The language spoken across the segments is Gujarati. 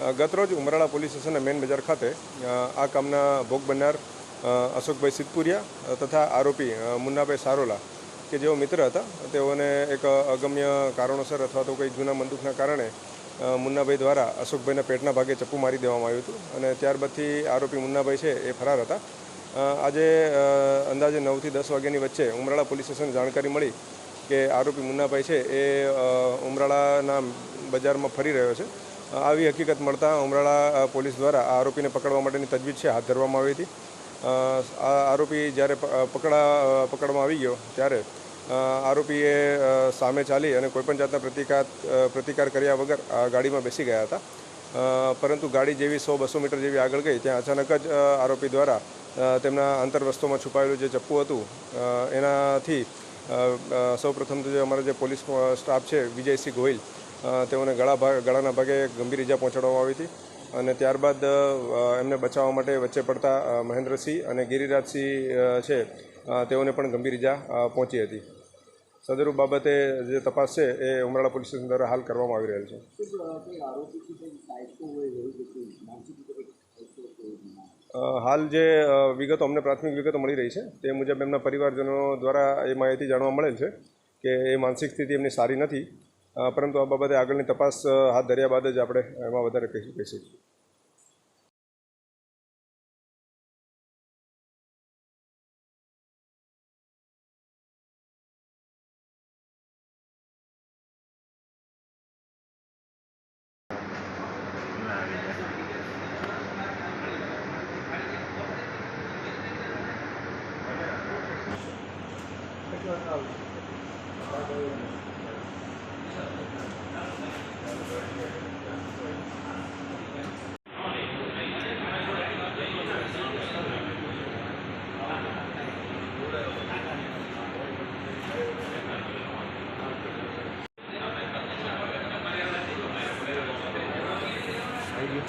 ગતરોજ ઉમરાળા પોલીસ સ્ટેશનના મેન બજાર ખાતે આ કામના ભોગ બનનાર અશોકભાઈ સિદ્ધપુરિયા તથા આરોપી મુન્નાભાઈ સારોલા, કે જેઓ મિત્ર હતા, તેઓને એક અગમ્ય કારણોસર અથવા તો કોઈ જૂના બંદૂકના કારણે મુન્નાભાઈ દ્વારા અશોકભાઈના પેટના ભાગે ચપ્પુ મારી દેવામાં આવ્યું હતું અને ત્યારબાદથી આરોપી મુન્નાભાઈ છે એ ફરાર હતા. આજે અંદાજે નવથી દસ વાગ્યાની વચ્ચે ઉમરાળા પોલીસ સ્ટેશને જાણકારી મળી કે આરોપી મુન્નાભાઈ છે એ ઉમરાળાના બજારમાં ફરી રહ્યો છે. આવી હકીકત મળતા ઉમરાળા પોલીસ દ્વારા આ આરોપીને પકડવા માટેની તજવીજ છે, હાથ ધરવામાં આવી હતી. આ આરોપી જ્યારે પકડા પકડવામાં આવી ગયો ત્યારે આરોપીએ સામે ચાલી અને કોઈપણ જાતના પ્રતિકાર પ્રતિકાર કર્યા વગર આ ગાડીમાં બેસી ગયા હતા. પરંતુ ગાડી જેવી સો બસો મીટર જેવી આગળ ગઈ, ત્યાં અચાનક જ આરોપી દ્વારા તેમના અંતરવસ્તુમાં છુપાયેલું જે ચપ્પુ હતું એનાથી સૌ પ્રથમ તો જે અમારા જે પોલીસ સ્ટાફ છે, વિજયસિંહ ગોહિલ તેઓને ગળા ગળાના ભાગે ગંભીર ઇજા પહોંચાડવામાં આવી હતી અને ત્યારબાદ એમને બચાવવા માટે વચ્ચે પડતા મહેન્દ્રસિંહ અને ગિરિરાજસિંહ છે તેઓને પણ ગંભીર ઇજા પહોંચી હતી. સદરૂપ બાબતે જે તપાસ છે એ ઉમરાળા પોલીસ સ્ટેશન દ્વારા હાલ કરવામાં આવી રહેલ છે. હાલ જે વિગતો, અમને પ્રાથમિક વિગતો મળી રહી છે, તે મુજબ એમના પરિવારજનો દ્વારા એ માહિતી જાણવા મળેલ છે કે એ માનસિક સ્થિતિ એમની સારી નથી. પરંતુ આ બાબતે આગળની તપાસ હાથ ધર્યા બાદ જ આપણે એમાં વધારે કહી શકીશું હા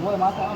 మూడు మాత్రం